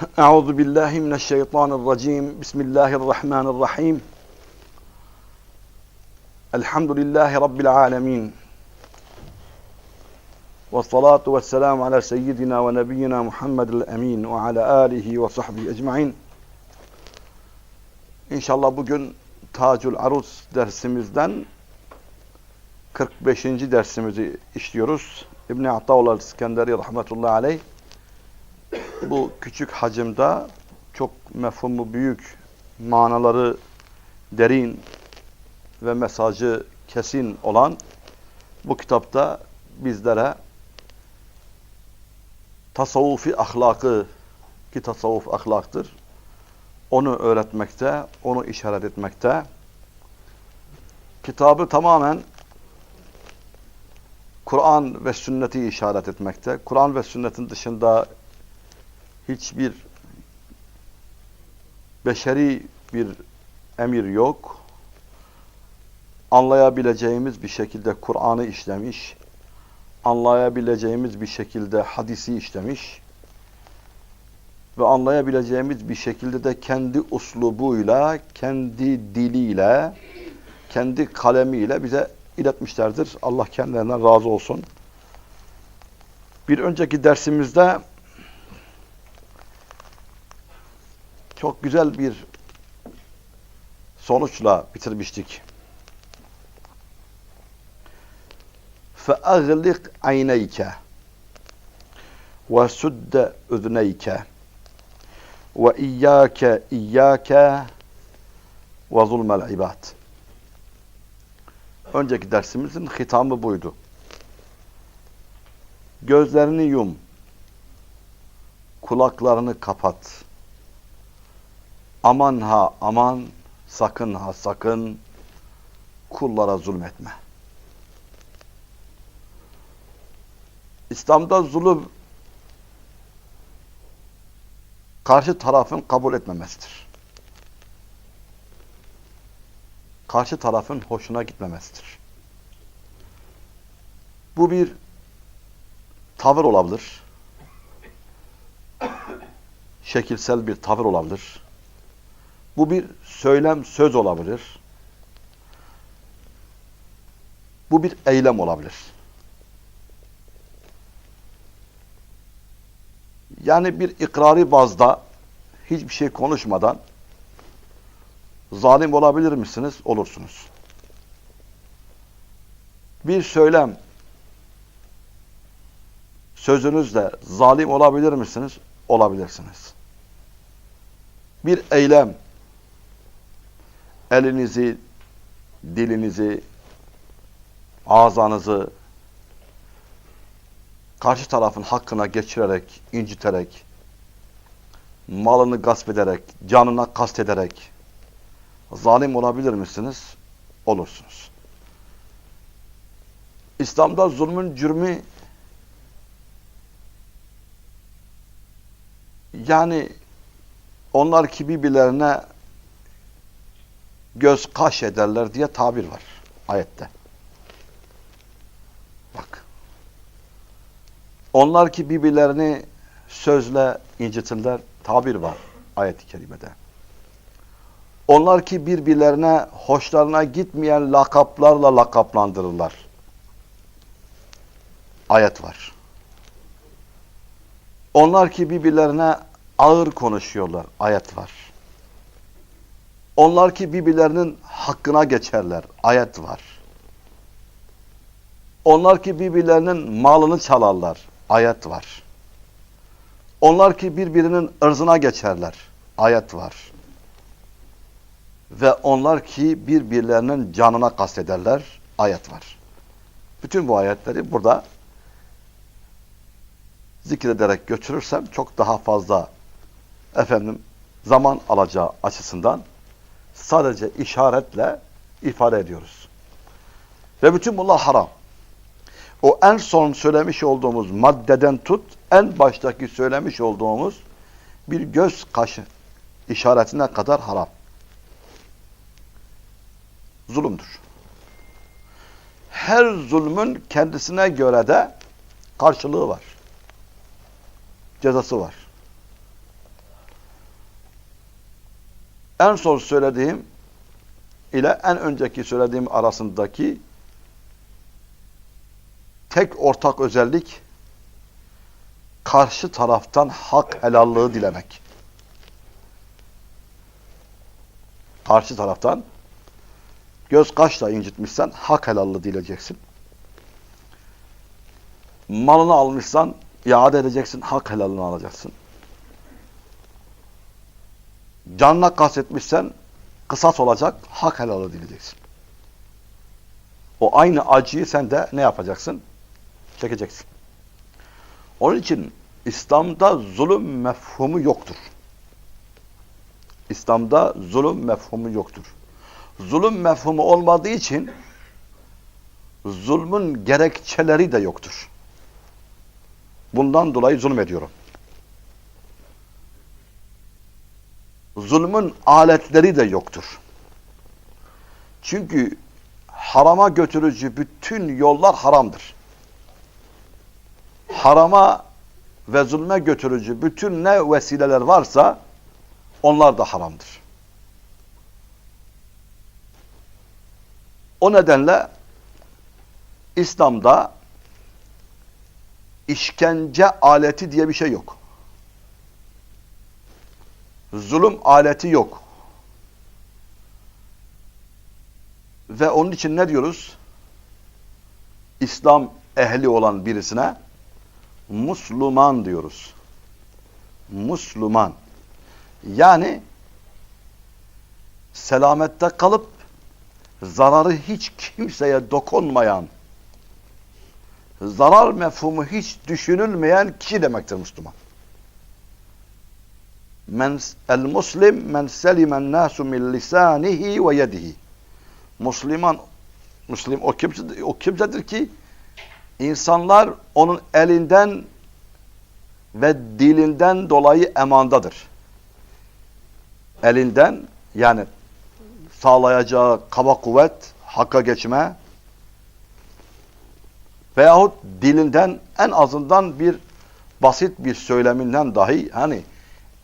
أعوذ بالله من الشيطان الرجيم بسم الله الرحمن الرحيم الحمد لله رب العالمين والصلاة والسلام على سيدنا ونبينا محمد الأمين وعلى آله وصحبه أجمعين İnşallah bugün Tacül Aruz dersimizden 45. dersimizi işliyoruz. İbn-i Ataullah İskenderi rahmetullahi aleyh bu küçük hacimde çok mefhumu büyük, manaları derin ve mesajı kesin olan bu kitapta bizlere tasavvufi ahlakı ki tasavvuf ahlaktır. Onu öğretmekte, onu işaret etmekte. Kitabı tamamen Kur'an ve sünneti işaret etmekte. Kur'an ve sünnetin dışında hiçbir beşeri bir emir yok. Anlayabileceğimiz bir şekilde Kur'an'ı işlemiş, anlayabileceğimiz bir şekilde hadisi işlemiş ve anlayabileceğimiz bir şekilde de kendi uslubuyla, kendi diliyle, kendi kalemiyle bize iletmişlerdir. Allah kendilerinden razı olsun. Bir önceki dersimizde çok güzel bir sonuçla bitirmiştik. فَأَغْلِقْ عَيْنَيْكَ وَسُدَّ اُذْنَيْكَ وَاِيَّاكَ اِيَّاكَ وَظُلْمَ الْعِبَادِ Önceki dersimizin hitamı buydu. Gözlerini yum, kulaklarını kapat, aman ha aman, sakın ha sakın, kullara zulmetme. İslam'da zulüm karşı tarafın kabul etmemesidir. Karşı tarafın hoşuna gitmemesidir. Bu bir tavır olabilir. Şekilsel bir tavır olabilir. Bu bir söylem, söz olabilir. Bu bir eylem olabilir. Yani bir ikrari bazda hiçbir şey konuşmadan zalim olabilir misiniz? Olursunuz. Bir söylem sözünüzle zalim olabilir misiniz? Olabilirsiniz. Bir eylem elinizi, dilinizi, ağzınızı karşı tarafın hakkına geçirerek, inciterek, malını gasp ederek, canına kast ederek zalim olabilir misiniz? Olursunuz. İslam'da zulmün cürmü yani onlar ki birbirlerine göz kaş ederler diye tabir var ayette. Bak. Onlar ki birbirlerini sözle incitirler tabir var ayet-i kerimede. Onlar ki birbirlerine hoşlarına gitmeyen lakaplarla lakaplandırırlar. Ayet var. Onlar ki birbirlerine ağır konuşuyorlar. Ayet var. Onlar ki birbirlerinin hakkına geçerler. Ayet var. Onlar ki birbirlerinin malını çalarlar. Ayet var. Onlar ki birbirinin ırzına geçerler. Ayet var. Ve onlar ki birbirlerinin canına kastederler. Ayet var. Bütün bu ayetleri burada zikrederek götürürsem çok daha fazla efendim zaman alacağı açısından sadece işaretle ifade ediyoruz. Ve bütün bunlar haram. O en son söylemiş olduğumuz maddeden tut, en baştaki söylemiş olduğumuz bir göz kaşı işaretine kadar haram. Zulümdür. Her zulmün kendisine göre de karşılığı var. Cezası var. En son söylediğim ile en önceki söylediğim arasındaki tek ortak özellik karşı taraftan hak helallığı dilemek. Karşı taraftan göz kaşla incitmişsen hak helallığı dileyeceksin. Malını almışsan iade edeceksin, hak helallığını alacaksın. Canına kastetmişsen kısas olacak, hak helalı dileyeceksin. O aynı acıyı sen de ne yapacaksın? Çekeceksin. Onun için İslam'da zulüm mefhumu yoktur. İslam'da zulüm mefhumu yoktur. Zulüm mefhumu olmadığı için zulmün gerekçeleri de yoktur. Bundan dolayı zulüm ediyorum. Zulmün aletleri de yoktur. Çünkü harama götürücü bütün yollar haramdır. Harama ve zulme götürücü bütün ne vesileler varsa onlar da haramdır. O nedenle İslam'da işkence aleti diye bir şey yok. Zulüm aleti yok. Ve onun için ne diyoruz? İslam ehli olan birisine Müslüman diyoruz. Müslüman. Yani selamette kalıp zararı hiç kimseye dokunmayan, zarar mefhumu hiç düşünülmeyen kişi demektir Müslüman. Men, el muslim men selimen nasu min lisanihi ve yedihi. Müslüman, Müslim o, kimse, o kimsedir ki insanlar onun elinden ve dilinden dolayı emandadır. Elinden yani sağlayacağı kaba kuvvet, hakka geçme veyahut dilinden en azından bir basit bir söyleminden dahi hani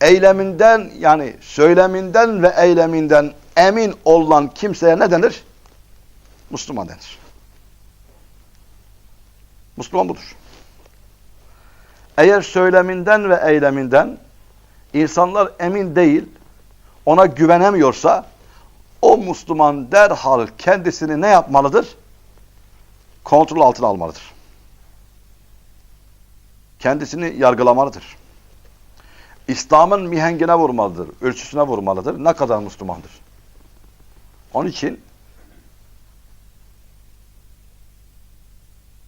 eyleminden yani söyleminden ve eyleminden emin olan kimseye ne denir? Müslüman denir. Müslüman budur. Eğer söyleminden ve eyleminden insanlar emin değil, ona güvenemiyorsa o Müslüman derhal kendisini ne yapmalıdır? Kontrol altına almalıdır. Kendisini yargılamalıdır. İslam'ın mihengine vurmalıdır, ölçüsüne vurmalıdır. Ne kadar Müslümandır? Onun için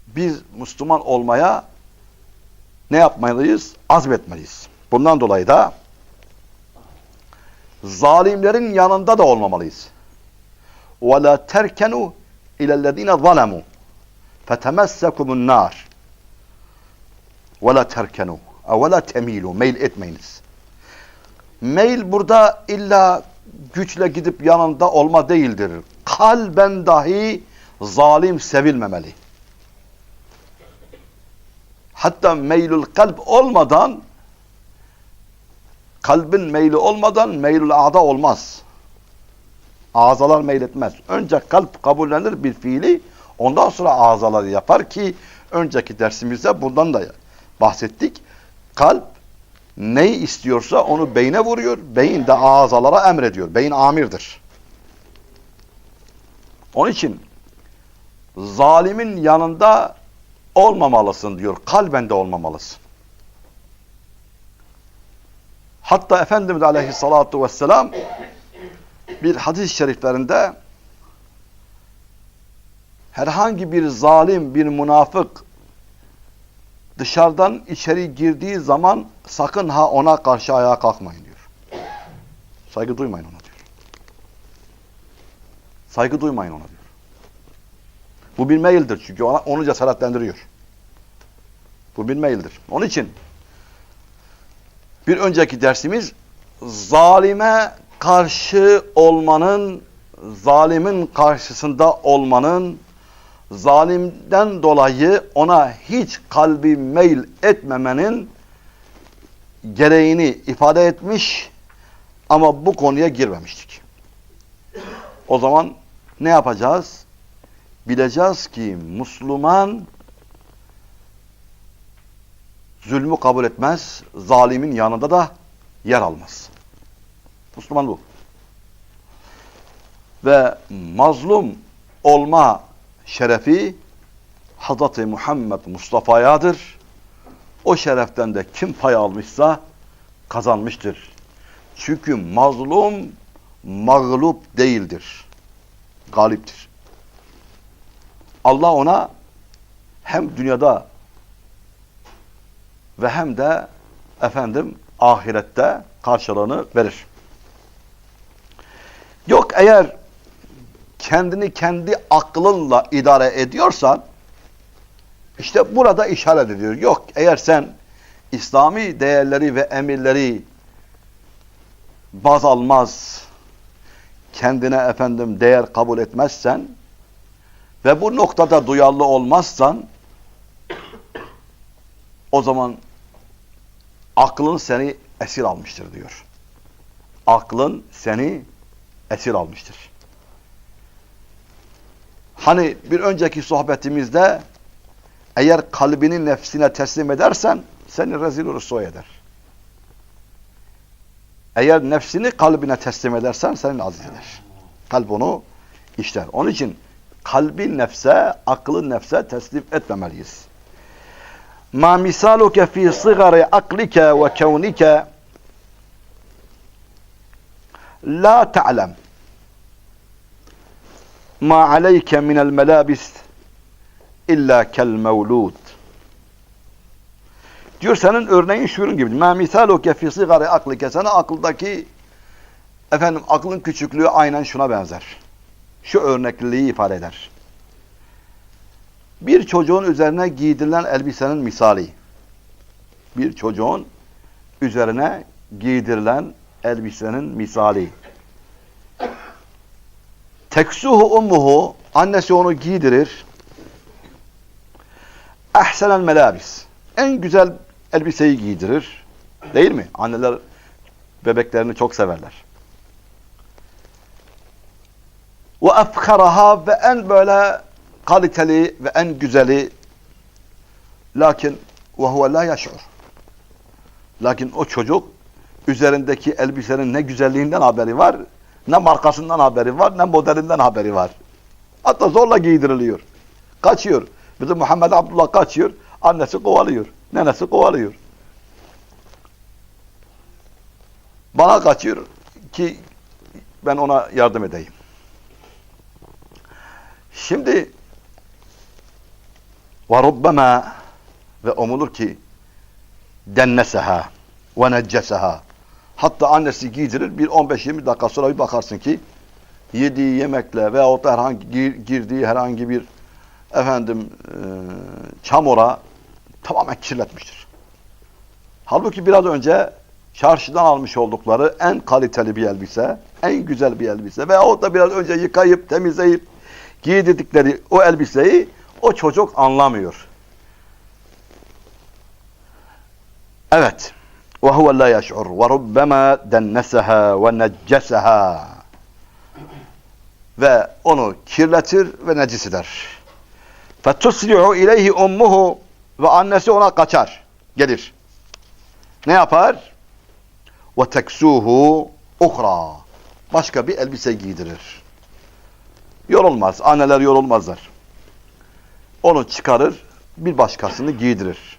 biz Müslüman olmaya ne yapmalıyız? Azmetmeliyiz. Bundan dolayı da zalimlerin yanında da olmamalıyız. وَلَا تَرْكَنُوا اِلَى الَّذ۪ينَ ظَلَمُوا فَتَمَسَّكُمُ النَّارِ وَلَا تَرْكَنُوا Avvela temilu, meyil etmeyiniz. Meyil burada illa güçle gidip yanında olma değildir. Kalben dahi zalim sevilmemeli. Hatta meylül kalp olmadan kalbin meyli olmadan meylül ada olmaz. Ağzalar meyletmez. Önce kalp kabullenir bir fiili ondan sonra ağzaları yapar ki önceki dersimizde bundan da bahsettik. Kalp neyi istiyorsa onu beyne vuruyor, beyin de ağzalara emrediyor. Beyin amirdir. Onun için zalimin yanında olmamalısın diyor. Kalben de olmamalısın. Hatta Efendimiz Aleyhisselatü Vesselam bir hadis-i şeriflerinde herhangi bir zalim, bir münafık dışarıdan içeri girdiği zaman sakın ha ona karşı ayağa kalkmayın diyor. Saygı duymayın ona diyor. Saygı duymayın ona diyor. Bu bir meyildir çünkü ona, onu cesaretlendiriyor. Bu bir meyildir. Onun için bir önceki dersimiz zalime karşı olmanın, zalimin karşısında olmanın, zalimden dolayı ona hiç kalbi meyil etmemenin gereğini ifade etmiş. Ama bu konuya girmemiştik. O zaman ne yapacağız? Bileceğiz ki Müslüman zulmü kabul etmez, zalimin yanında da yer almaz. Müslüman bu. Ve mazlum olma şerefi Hz. Muhammed Mustafa'yadır. O şereften de kim pay almışsa kazanmıştır. Çünkü mazlum mağlup değildir. Galiptir. Allah ona hem dünyada ve hem de efendim ahirette karşılığını verir. Yok eğer kendini kendi aklınla idare ediyorsan işte burada işaret ediyor. Yok eğer sen İslami değerleri ve emirleri baz almaz, kendine efendim değer kabul etmezsen ve bu noktada duyarlı olmazsan o zaman aklın seni esir almıştır diyor. Aklın seni esir almıştır. Hani bir önceki sohbetimizde eğer kalbini nefsine teslim edersen seni rezil rüsva eder. Eğer nefsini kalbine teslim edersen seni aziz eder. Kalp onu işler. Onun için kalbi nefse, aklı nefse teslim etmemeliyiz. Ma misaluke fi sigari aklike ve kevnike la ta'lem ma aleyke minel melabis illa kel mevlud. Diyor senin örneğin şunun gibi. Ma misaluke fi sigari aklike. Sana akıldaki efendim aklın küçüklüğü aynen şuna benzer. Şu örnekliliği ifade eder. Bir çocuğun üzerine giydirilen elbisenin misali. Bir çocuğun üzerine giydirilen elbisenin misali. Teksuhu ummuhu annesi onu giydirir. Ahsenel melabis. En güzel elbiseyi giydirir. Değil mi? Anneler bebeklerini çok severler. Ve efkaraha ve en böyle kaliteli ve en güzeli lakin ve huve la yaşur. Lakin o çocuk üzerindeki elbisenin ne güzelliğinden haberi var, ne markasından haberi var ne modelinden haberi var. Hatta zorla giydiriliyor. Kaçıyor. Bizim Muhammed Abdullah kaçıyor. Annesi kovalıyor. Nenesi kovalıyor. Bana kaçıyor ki ben ona yardım edeyim. Şimdi ve ve umulur ki denneseha ve necceseha hatta annesi giydirir bir 15-20 dakika sonra bir bakarsın ki yediği yemekle veyahut da herhangi gir, girdiği herhangi bir efendim e, çamura tamamen kirletmiştir. Halbuki biraz önce çarşıdan almış oldukları en kaliteli bir elbise, en güzel bir elbise veyahut da biraz önce yıkayıp temizleyip giydirdikleri o elbiseyi o çocuk anlamıyor. Evet. La yeş'ur ve rubbema denneseha ve necceseha ve onu kirletir ve necis eder. Fetusli'u ileyhi ummuhu ve annesi ona kaçar. Gelir. Ne yapar? Ve teksuhu uhra. Başka bir elbise giydirir. Yorulmaz. Anneler yorulmazlar. Onu çıkarır, bir başkasını giydirir.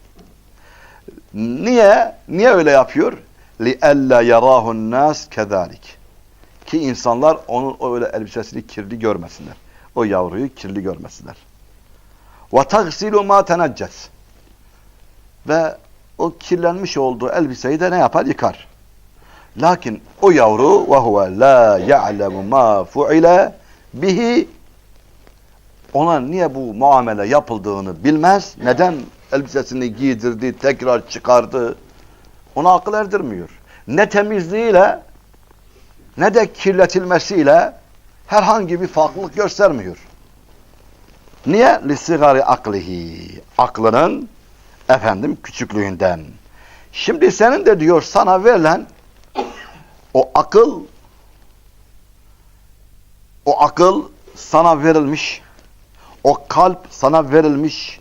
Niye? Niye öyle yapıyor? لِأَلَّا يَرَاهُ النَّاسِ كَذَٰلِكِ Ki insanlar onun öyle elbisesini kirli görmesinler. O yavruyu kirli görmesinler. وَتَغْسِلُ مَا تَنَجَّسِ Ve o kirlenmiş olduğu elbiseyi de ne yapar? Yıkar. Lakin o yavru وَهُوَ لَا يَعْلَمُ مَا فُعِلَ bihi ona niye bu muamele yapıldığını bilmez. Neden elbisesini giydirdi, tekrar çıkardı. Ona akıl erdirmiyor. Ne temizliğiyle ne de kirletilmesiyle herhangi bir farklılık göstermiyor. Niye? Lisigari aklihi. Aklının efendim küçüklüğünden. Şimdi senin de diyor sana verilen O akıl o akıl sana verilmiş. O kalp sana verilmiş.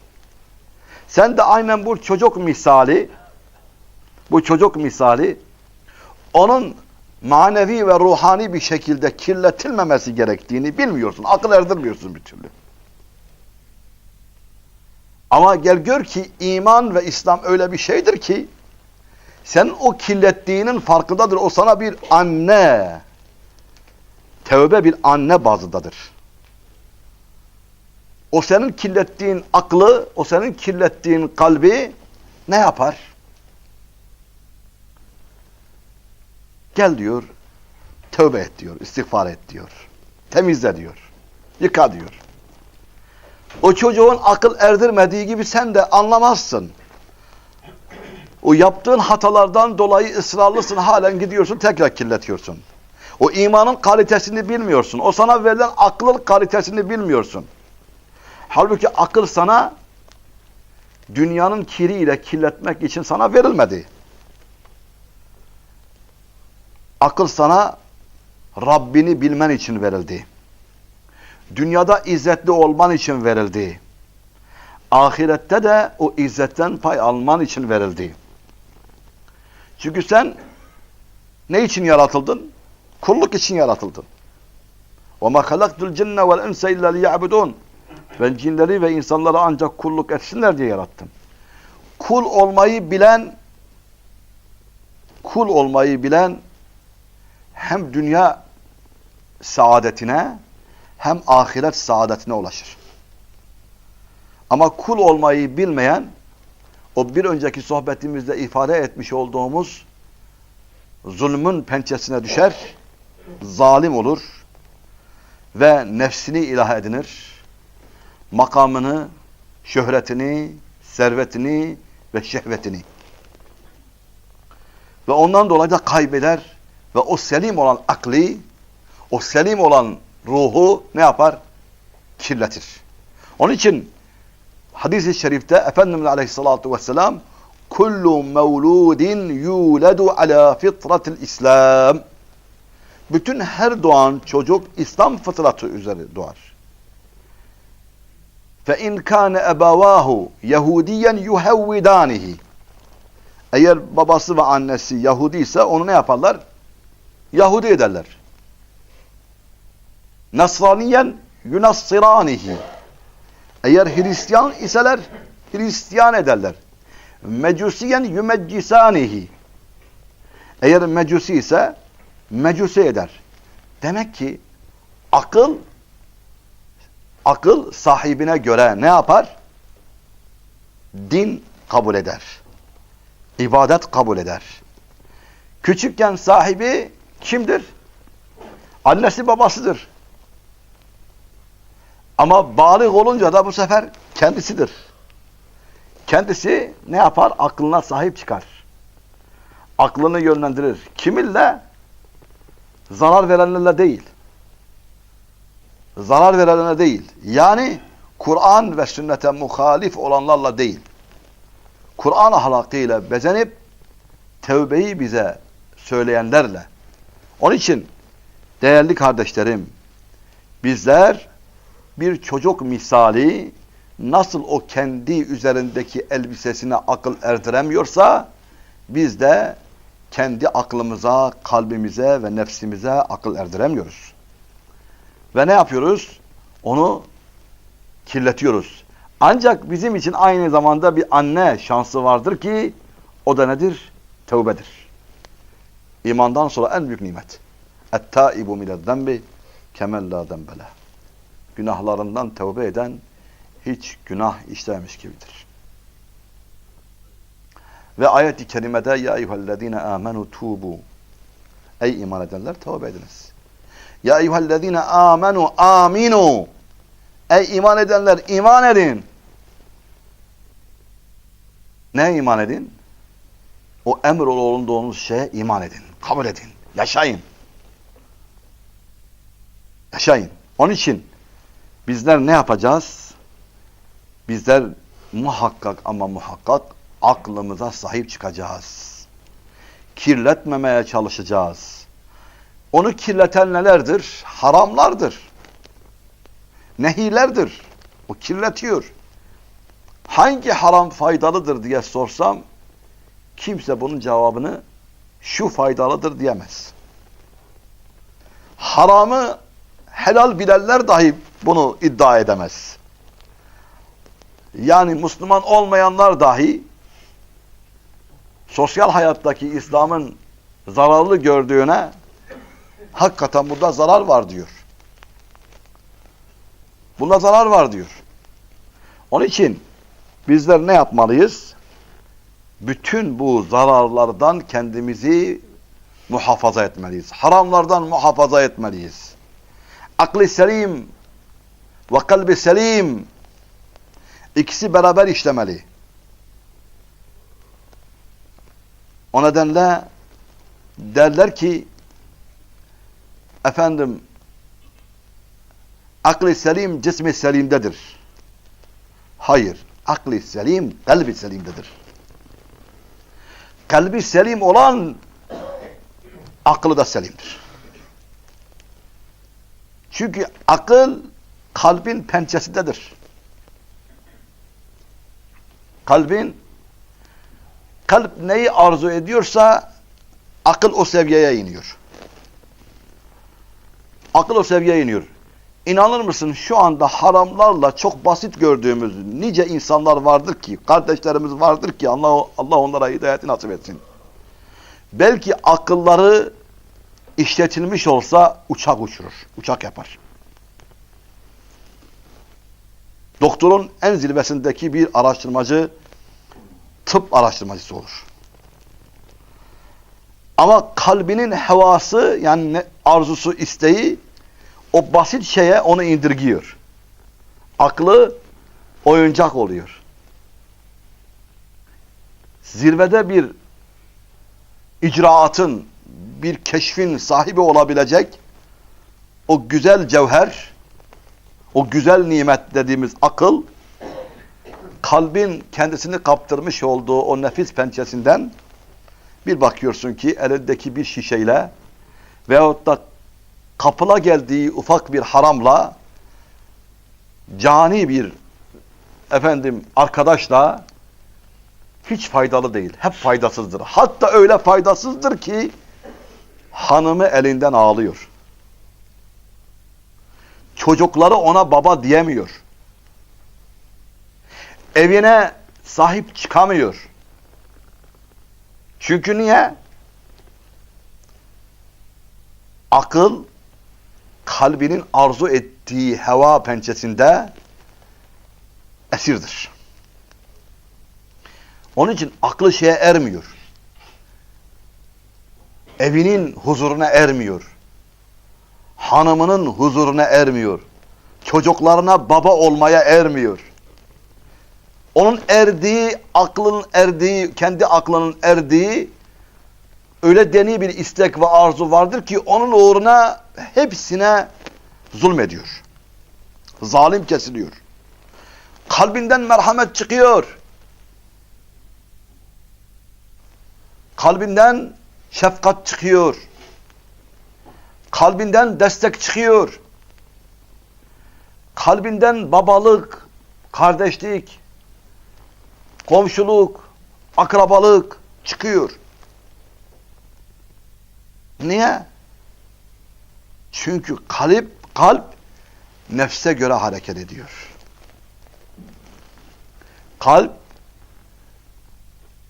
Sen de aynen bu çocuk misali bu çocuk misali onun manevi ve ruhani bir şekilde kirletilmemesi gerektiğini bilmiyorsun. Akıl erdirmiyorsun bir türlü. Ama gel gör ki iman ve İslam öyle bir şeydir ki sen o kirlettiğinin farkındadır. O sana bir anne. Tevbe bir anne bazıdadır. O senin kirlettiğin aklı, o senin kirlettiğin kalbi ne yapar? Gel diyor, tövbe et diyor, istiğfar et diyor. Temizle diyor, yıka diyor. O çocuğun akıl erdirmediği gibi sen de anlamazsın. O yaptığın hatalardan dolayı ısrarlısın, halen gidiyorsun, tekrar kirletiyorsun. O imanın kalitesini bilmiyorsun. O sana verilen aklın kalitesini bilmiyorsun. Halbuki akıl sana dünyanın kiriyle kirletmek için sana verilmedi. Akıl sana Rabbini bilmen için verildi. Dünyada izzetli olman için verildi. Ahirette de o izzetten pay alman için verildi. Çünkü sen ne için yaratıldın? Kulluk için yaratıldın. وَمَا خَلَقْتُ الْجِنَّ وَالْاِنْسَ اِلَّا لِيَعْبُدُونَ ben cinleri ve insanları ancak kulluk etsinler diye yarattım. Kul olmayı bilen kul olmayı bilen hem dünya saadetine hem ahiret saadetine ulaşır. Ama kul olmayı bilmeyen o bir önceki sohbetimizde ifade etmiş olduğumuz zulmün pençesine düşer, zalim olur ve nefsini ilah edinir. Makamını, şöhretini, servetini ve şehvetini. Ve ondan dolayı da kaybeder ve o selim olan akli, o selim olan ruhu ne yapar? Kirletir. Onun için hadis-i şerifte Efendimiz Aleyhisselatü Vesselam kullu mevludin yuledu ala fitratil İslam bütün her doğan çocuk İslam fıtratı üzere doğar. Fe in kana ebavahu Yahudiyen yuhevvidanihi eğer babası ve annesi Yahudi ise onu ne yaparlar? Yahudi ederler. Nasraniyen yunassiranihi. Eğer Hristiyan iseler Hristiyan ederler. Mecusiyen yumeccisanihi. Eğer mecusi ise mecusi eder. Demek ki akıl akıl sahibine göre ne yapar? Din kabul eder. İbadet kabul eder. Küçükken sahibi kimdir? Annesi babasıdır. Ama balık olunca da bu sefer kendisidir. Kendisi ne yapar? Aklına sahip çıkar. Aklını yönlendirir. Kiminle? Zarar verenlerle değil. Zarar verenlerle değil. Yani Kur'an ve sünnete muhalif olanlarla değil. Kur'an ahlakıyla bezenip tevbeyi bize söyleyenlerle. Onun için değerli kardeşlerim, bizler bir çocuk misali nasıl o kendi üzerindeki elbisesine akıl erdiremiyorsa biz de kendi aklımıza, kalbimize ve nefsimize akıl erdiremiyoruz. Ve ne yapıyoruz? Onu kirletiyoruz. Ancak bizim için aynı zamanda bir anne şansı vardır ki o da nedir? Tevbedir. İmandan sonra en büyük nimet. Et-taibu minez-zembi kemel la zembele. Günahlarından tevbe eden hiç günah işlememiş gibidir. Ve ayet-i kerimede ya eyyühellezine amenu tubu. Ey iman edenler tevbe ediniz. Ya eyyühellezine amenu aminu. Ey iman edenler iman edin. Ne iman edin? O emir olunduğunuz şeye iman edin. Kabul edin. Yaşayın. Yaşayın. Onun için bizler ne yapacağız? Bizler muhakkak ama muhakkak aklımıza sahip çıkacağız. Kirletmemeye çalışacağız. Onu kirleten nelerdir? Haramlardır. Nehilerdir. O kirletiyor. Hangi haram faydalıdır diye sorsam kimse bunun cevabını şu faydalıdır diyemez. Haramı helal bilenler dahi bunu iddia edemez. Yani Müslüman olmayanlar dahi sosyal hayattaki İslam'ın zararlı gördüğüne hakikaten burada zarar var diyor. Bunda zarar var diyor. Onun için bizler ne yapmalıyız? Bütün bu zararlardan kendimizi muhafaza etmeliyiz. Haramlardan muhafaza etmeliyiz. Aklı selim ve kalbi selim ikisi beraber işlemeli. O nedenle derler ki efendim aklı selim cismi selimdedir. Hayır. Aklı selim kalbi selimdedir. Kalbi selim olan aklı da selimdir. Çünkü akıl kalbin pençesindedir. Kalbin kalp neyi arzu ediyorsa akıl o seviyeye iniyor. Akıl o seviyeye iniyor. İnanır mısın şu anda haramlarla çok basit gördüğümüz nice insanlar vardır ki, kardeşlerimiz vardır ki Allah Allah onlara hidayeti nasip etsin. Belki akılları işletilmiş olsa uçak uçurur, uçak yapar. Doktorun en zirvesindeki bir araştırmacı tıp araştırmacısı olur. Ama kalbinin hevası yani arzusu, isteği o basit şeye onu indirgiyor. Aklı oyuncak oluyor. Zirvede bir icraatın, bir keşfin sahibi olabilecek o güzel cevher, o güzel nimet dediğimiz akıl, kalbin kendisini kaptırmış olduğu o nefis pençesinden bir bakıyorsun ki elindeki bir şişeyle veyahut da kapıla geldiği ufak bir haramla cani bir efendim arkadaşla hiç faydalı değil. Hep faydasızdır. Hatta öyle faydasızdır ki hanımı elinden ağlıyor. Çocukları ona baba diyemiyor. Evine sahip çıkamıyor. Çünkü niye? Akıl kalbinin arzu ettiği heva pençesinde esirdir. Onun için aklı şeye ermiyor. Evinin huzuruna ermiyor. Hanımının huzuruna ermiyor. Çocuklarına baba olmaya ermiyor. Onun erdiği, aklın erdiği, kendi aklının erdiği öyle deni bir istek ve arzu vardır ki onun uğruna hepsine zulmediyor. Zalim kesiliyor. Kalbinden merhamet çıkıyor. Kalbinden şefkat çıkıyor. Kalbinden destek çıkıyor. Kalbinden babalık, kardeşlik, komşuluk, akrabalık çıkıyor. Niye? Çünkü kalp, kalp nefse göre hareket ediyor. Kalp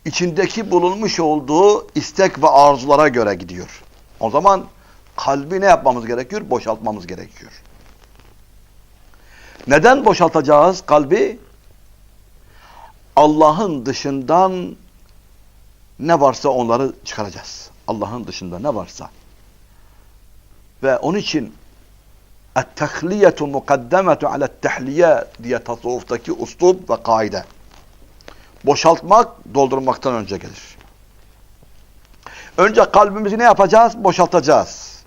içindeki bulunmuş olduğu istek ve arzulara göre gidiyor. O zaman kalbi ne yapmamız gerekiyor? Boşaltmamız gerekiyor. Neden boşaltacağız kalbi? Allah'ın dışından ne varsa onları çıkaracağız. Allah'ın dışında ne varsa. Ve onun için et-tehliyetu mukaddemetu ale't-tehliye diye tasavvuftaki uslub ve kaide. Boşaltmak doldurmaktan önce gelir. Önce kalbimizi ne yapacağız? Boşaltacağız.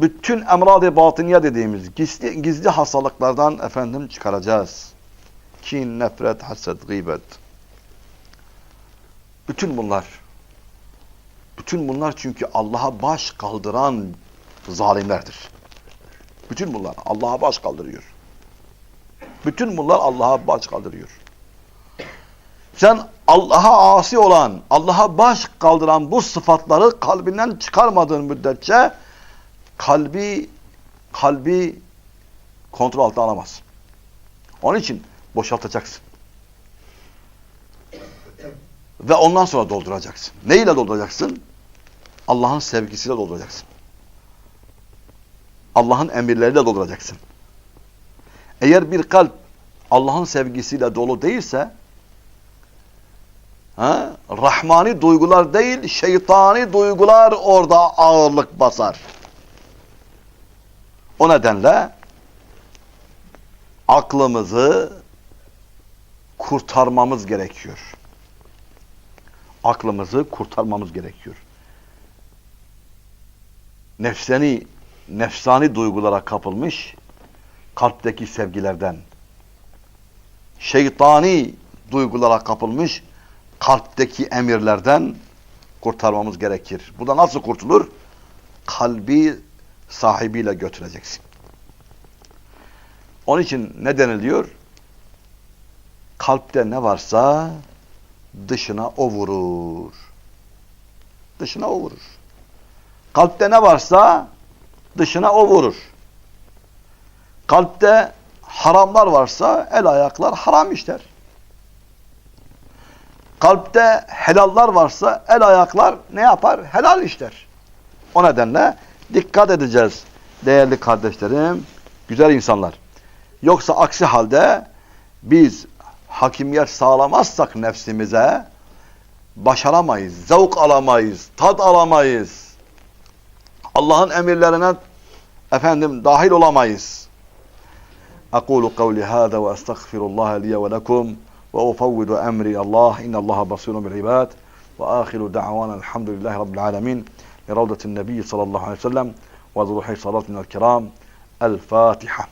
Bütün emrad-ı batıniye dediğimiz gizli, gizli hastalıklardan efendim çıkaracağız. Kin, nefret, haset, gıybet. Bütün bunlar Bütün bunlar çünkü Allah'a baş kaldıran zalimlerdir. Bütün bunlar Allah'a baş kaldırıyor. Bütün bunlar Allah'a baş kaldırıyor. Sen Allah'a asi olan, Allah'a baş kaldıran bu sıfatları kalbinden çıkarmadığın müddetçe kalbi kalbi kontrol altına alamaz. Onun için boşaltacaksın. Ve ondan sonra dolduracaksın. Ne ile dolduracaksın? Allah'ın sevgisiyle dolduracaksın. Allah'ın emirleriyle dolduracaksın. Eğer bir kalp Allah'ın sevgisiyle dolu değilse ha, rahmani duygular değil, şeytani duygular orada ağırlık basar. O nedenle aklımızı kurtarmamız gerekiyor. Aklımızı kurtarmamız gerekiyor. Nefsani, nefsani duygulara kapılmış kalpteki sevgilerden, şeytani duygulara kapılmış kalpteki emirlerden kurtarmamız gerekir. Bu da nasıl kurtulur? Kalbi sahibiyle götüreceksin. Onun için ne deniliyor? Kalpte ne varsa dışına o vurur. Dışına o vurur. Kalpte ne varsa dışına o vurur. Kalpte haramlar varsa el ayaklar haram işler. Kalpte helallar varsa el ayaklar ne yapar? Helal işler. O nedenle dikkat edeceğiz değerli kardeşlerim, güzel insanlar. Yoksa aksi halde biz hakimiyet sağlamazsak nefsimize başaramayız, zevk alamayız, tad alamayız. Allah'ın emirlerine efendim dahil olamayız. أقول قولي هذا وأستغفر الله لي ولكم وأفوض أمري الله إن الله بصير بالعباد وآخر دعوانا الحمد لله رب العالمين لروضة النبي صلى الله عليه وسلم وذروح صلاتنا الكرام الفاتحة